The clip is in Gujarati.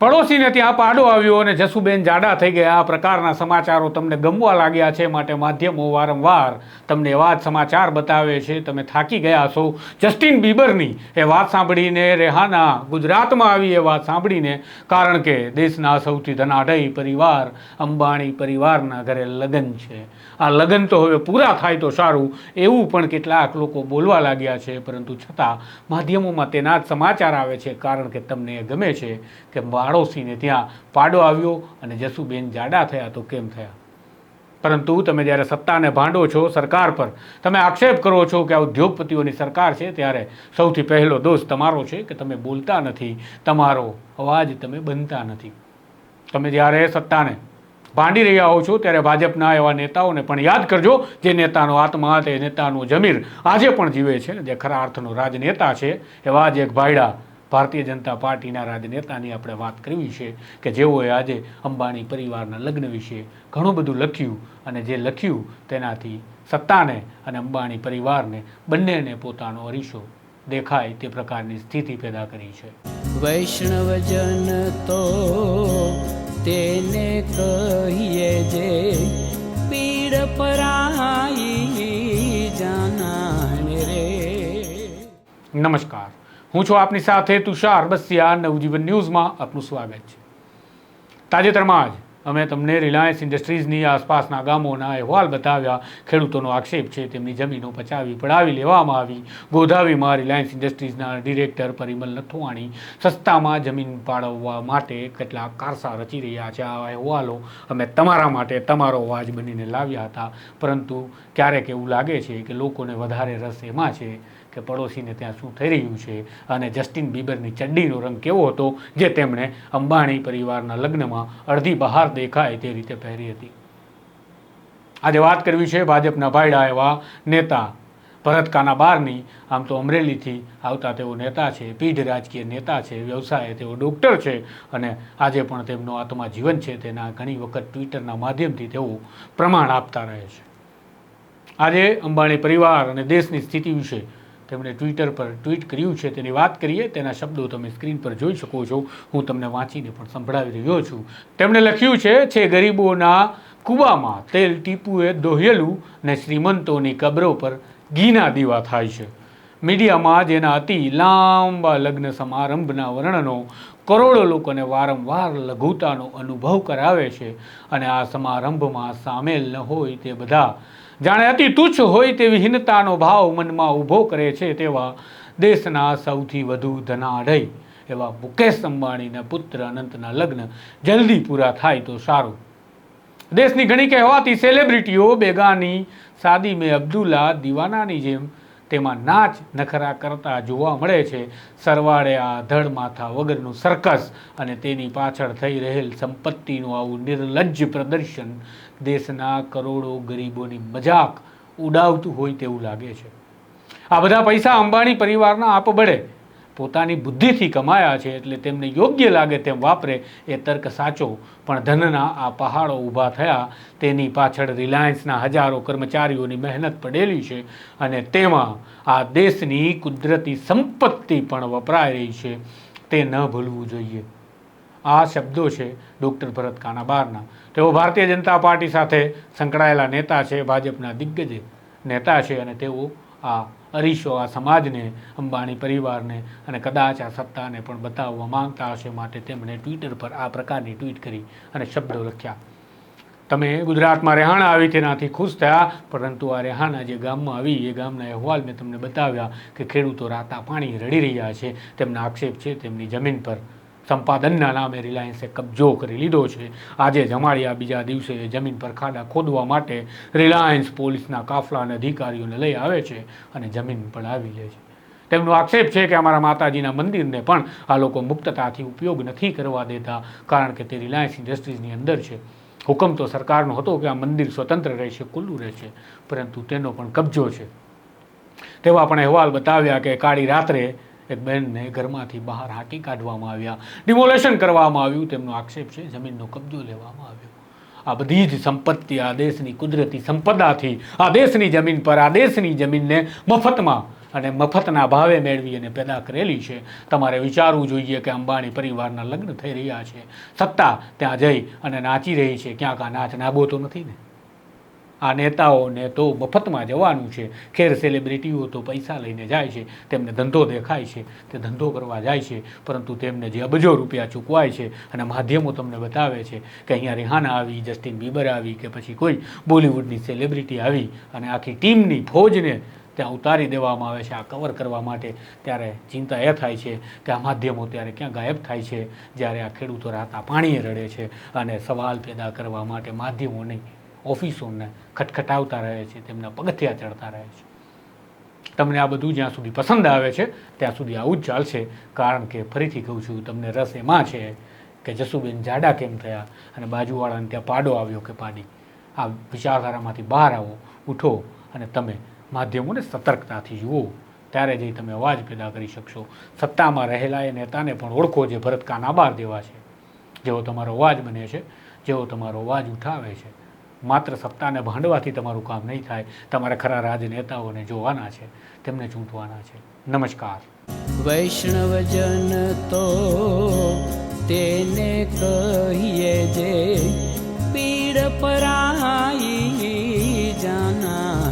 પડોશીને ત્યાં પાડો આવ્યો અને જસુબેન જાડા થઈ ગયા. આ પ્રકારના સમાચારો તમને ગમવા લાગ્યા છે માટે માધ્યમો વારંવાર તમને એવા જ સમાચાર બતાવે છે. તમે થાકી ગયા છો જસ્ટિન બીબરની એ વાત સાંભળીને રેહાના ગુજરાતમાં આવી એ વાત સાંભળીને, કારણ કે દેશના સૌથી ધનાઢય પરિવાર અંબાણી પરિવારના ઘરે લગ્ન છે. આ લગ્ન તો હવે પૂરા થાય તો સારું, એવું પણ કેટલાક લોકો બોલવા લાગ્યા છે. પરંતુ છતાં માધ્યમોમાં તેના જ સમાચાર આવે છે, કારણ કે તમને એ ગમે છે કે પાડોશીને ત્યાં પાડો આવ્યો અને જસુબેન જાડા થયા તો કેમ થયા? પરંતુ તમે જ્યારે સત્તાને ભાંડો છો સરકાર પર, તમે આક્ષેપ કરો છો કે આ ઉદ્યોગપતિઓની સરકાર છે, ત્યારે સૌથી પહેલો દોષ તમારો છે કે તમે બોલતા નથી, તમારો અવાજ તમે બનતા નથી. તમે જ્યારે સત્તાને ભાંડી રહ્યા હો છો, ત્યારે ભાજપના એવા નેતાઓને પણ યાદ કરજો, જે નેતાનો આત્મા તે નેતાનું જમીર આજે પણ જીવે છે, જે ખરા અર્થનો રાજનેતા છે, એવા જ એક ભાઈડા ભારતીય જનતા પાર્ટીના રાજનેતાની આપણે વાત કરવી છે કે જેઓએ આજે અંબાણી પરિવારના લગ્ન વિશે ઘણું બધું લખ્યું અને જે લખ્યું તેનાથી સત્તાને અને અંબાણી પરિવારને બંનેને પોતાનો અરીસો દેખાય તે પ્રકારની સ્થિતિ પેદા કરી છે. વૈષ્ણવજન તો તેને કહીએ જે પીડ પરાઈ જાના રે. નમસ્કાર. હું છું આપની સાથે તુષાર બસિયા, નવજીવન ન્યૂઝમાં આપનું સ્વાગત છે. તાજેતરમાં જ અમે તમને રિલાયન્સ ઇન્ડસ્ટ્રીઝની આસપાસના ગામોના અહેવાલ બતાવ્યા. ખેડૂતોનો આક્ષેપ છે, તેમની જમીનો પચાવી, પડાવી લેવામાં આવી. ગોધાવીમાં રિલાયન્સ ઇન્ડસ્ટ્રીઝના ડિરેક્ટર પરિમલ નથવાણી સસ્તામાં જમીન પાડવવા માટે કેટલાક કારસા રચી રહ્યા છે. આ અહેવાલો અમે તમારા માટે તમારો અવાજ બનીને લાવ્યા હતા. પરંતુ ક્યારેક એવું લાગે છે કે લોકોને વધારે રસ એમાં છે કે પડોશીને ત્યાં શું થઈ રહ્યું છે અને જસ્ટિન બીબરની ચડ્ડીનો રંગ કેવો હતો, જે તેમણે અંબાણી પરિવારના લગ્નમાં અડધી બહાર દેખાય તે રીતે પહેરી હતી. આજે વાત કરવી છે ભાજપના ભાઈડા એવા નેતા ભરત કાનાબારની આમ તો અમરેલીથી આવતા તેઓ નેતા છે, પીઢ રાજકીય નેતા છે, વ્યવસાયે તેઓ ડૉક્ટર છે અને આજે પણ તેમનો આત્મા જીવન છે તેના ઘણી વખત ટ્વિટરના માધ્યમથી તેઓ પ્રમાણ આપતા રહે છે. આજે અંબાણી પરિવાર અને દેશની સ્થિતિ વિશે તેમણે ટ્વિટર પર ટ્વીટ કર્યું છે, તેની વાત કરીએ, તેના શબ્દો તમે સ્ક્રીન પર જોઈ શકો છો. હું તમને વાંચીને પણ સંભળાવી રહ્યો છું. તેમણે લખ્યું છે છે ગરીબોના કૂવામાં તેલ ટીપુએ દોહેલું ને શ્રીમંતોની કબરો પર ઘીના દીવા થાય છે. મીડિયામાં જેના અતિ લાંબા લગ્ન સમારંભના વર્ણનો કરોડો લોકોને વારંવાર લઘુતાનો અનુભવ કરાવે છે અને આ સમારંભમાં સામેલ ન હોય તે બધા જાણે અતિ તુચ્છ હોય તેવી હીનતાનો ભાવ મનમાં ઊભો કરે છે તેવા દેશના સૌથી વધુ ધનાઢય એવા મુકેશ અંબાણીના પુત્ર અનંતના લગ્ન જલ્દી પૂરા થાય તો સારું. દેશની ઘણી કહેવાતી સેલિબ્રિટીઓ બેગાની સાદી મેં અબ્દુલ્લા, દીવાનાની જેમ તેમાં નાચ નખરા કરતા જોવા મળે છે. સરવાળે આ ધડ માથા વગરનું સર્કસ અને તેની પાછળ થઈ રહેલ સંપત્તિનું આવું નિર્લજ્જ પ્રદર્શન દેશના કરોડો ગરીબોની મજાક ઉડાવતું હોય તેવું લાગે છે. આ બધા પૈસા અંબાણી પરિવારના આપબળે પોતાની બુદ્ધિથી કમાયા છે એટલે તેમને યોગ્ય લાગે તેમ વાપરે એ તર્ક સાચો. પણ ધનના આ પહાડો ઊભા થયા, તેની પાછળ રિલાયન્સના હજારો કર્મચારીઓની મહેનત પડેલી છે અને તેમાં આ દેશની કુદરતી સંપત્તિ પણ વપરાઈ રહી છે. તે ન ભૂલવું જોઈએ. આ શબ્દો છે ડૉક્ટર ભરત કાનાબારના. તેઓ ભારતીય જનતા પાર્ટી સાથે સંકળાયેલા નેતા છે, ભાજપના દિગ્ગજ નેતા છે અને તેઓ આ અરીસો આ સમાજને, અંબાણી પરિવારને અને કદાચ આ સત્તાને પણ બતાવવા માંગતા હશે માટે તેમણે ટ્વિટર પર આ પ્રકારની ટ્વીટ કરી અને શબ્દો લખ્યા. તમે ગુજરાતમાં રહેણા આવી તેનાથી ખુશ થયા, પરંતુ આ રહેણા જે ગામમાં આવી, એ ગામના અહેવાલ મેં તમને બતાવ્યા કે ખેડૂતો રાતા પાણી રડી રહ્યા છે. તેમના આક્ષેપ છે, તેમની જમીન પર સંપાદનના નામે રિલાયન્સે કબજો કરી લીધો છે. આજે જમાડિયા બીજા દિવસે જમીન પર ખાડા ખોદવા માટે રિલાયન્સ પોલીસના કાફલા અધિકારીઓને લઈ આવે છે અને જમીન પડાવી લે છે. તેમનો આક્ષેપ છે કે અમારા માતાજીના મંદિરને પણ આ લોકો મુક્તતાથી ઉપયોગ નથી કરવા દેતા કારણ કે તે રિલાયન્સ ઇન્ડસ્ટ્રીઝની અંદર છે. હુકમ તો સરકારનો હતો કે આ મંદિર સ્વતંત્ર રહેશે, ખુલ્લું રહેશે, પરંતુ તેનો પણ કબજો છે. તેવા પણ અહેવાલ બતાવ્યા કે કાળી રાત્રે એક બહેનને ઘરમાંથી બહાર હાંકી કાઢવામાં આવ્યા. ડિમોલેશન કરવામાં આવ્યું. તેમનો આક્ષેપ છે, જમીનનો કબજો લેવામાં આવ્યો. આ બધી જ સંપત્તિ આ દેશની કુદરતી સંપદાથી, આ દેશની જમીન પર, આ દેશની જમીનને મફતમાં અને મફતના ભાવે મેળવી અને પેદા કરેલી છે. તમારે વિચારવું જોઈએ કે અંબાણી પરિવારના લગ્ન થઈ રહ્યા છે. સત્તા ત્યાં જઈ અને નાચી રહી છે. ક્યાંક આ નાચ નાબો તો નથી ને? આ નેતાઓને તો મફતમાં જવાનું છે. ખેર સેલિબ્રિટીઓ તો પૈસા લઈને જાય છે. તેમને ધંધો દેખાય છે. તે ધંધો કરવા જાય છે. પરંતુ તેમને જે અબજો રૂપિયા ચૂકવાય છે અને માધ્યમો તમને બતાવે છે કે અહીંયા રિહાના આવી, જસ્ટિન બીબર આવી કે પછી કોઈ બોલિવૂડની સેલિબ્રિટી આવી અને આખી ટીમની ફોજને ત્યાં ઉતારી દેવામાં આવે છે, આ કવર કરવા માટે ત્યારે ચિંતા એ થાય છે કે આ માધ્યમો ત્યારે ક્યાં ગાયબ થાય છે, જ્યારે આ ખેડૂતો રાતા પાણીએ રડે છે અને સવાલ પેદા કરવા માટે માધ્યમોની ઓફિસોને ખટખટાવતા રહે છે, તેમના પગથિયા ચડતા રહે છે. તમને આ બધું જ્યાં સુધી પસંદ આવે છે, ત્યાં સુધી આવું જ ચાલશે. કારણ કે ફરીથી કહું છું, તમને રસ એમાં છે કે જસુબેન જાડા કેમ થયા અને બાજુવાળાને ત્યાં પાડો આવ્યો કે પાડી. આ વિચારધારામાંથી બહાર આવો, ઉઠો અને તમે માધ્યમોને સતર્કતાથી જુઓ. ત્યારે જઈ તમે અવાજ પેદા કરી શકશો. સત્તામાં રહેલા એ નેતાને પણ ઓળખો જે ભરતકા નાબાર જેવા છે. જેઓ તમારો અવાજ બને છે, જેઓ તમારો અવાજ ઉઠાવે છે. માત્ર સત્તાને ભાંડવાથી તમારું કામ નહીં થાય. તમારે ખરા રાજનેતાઓને જોવાના છે. તેમને ચૂંટવાના છે. નમસ્કાર. વૈષ્ણવજન તો તેને કહીએ જે પીડ પરાઈ જાના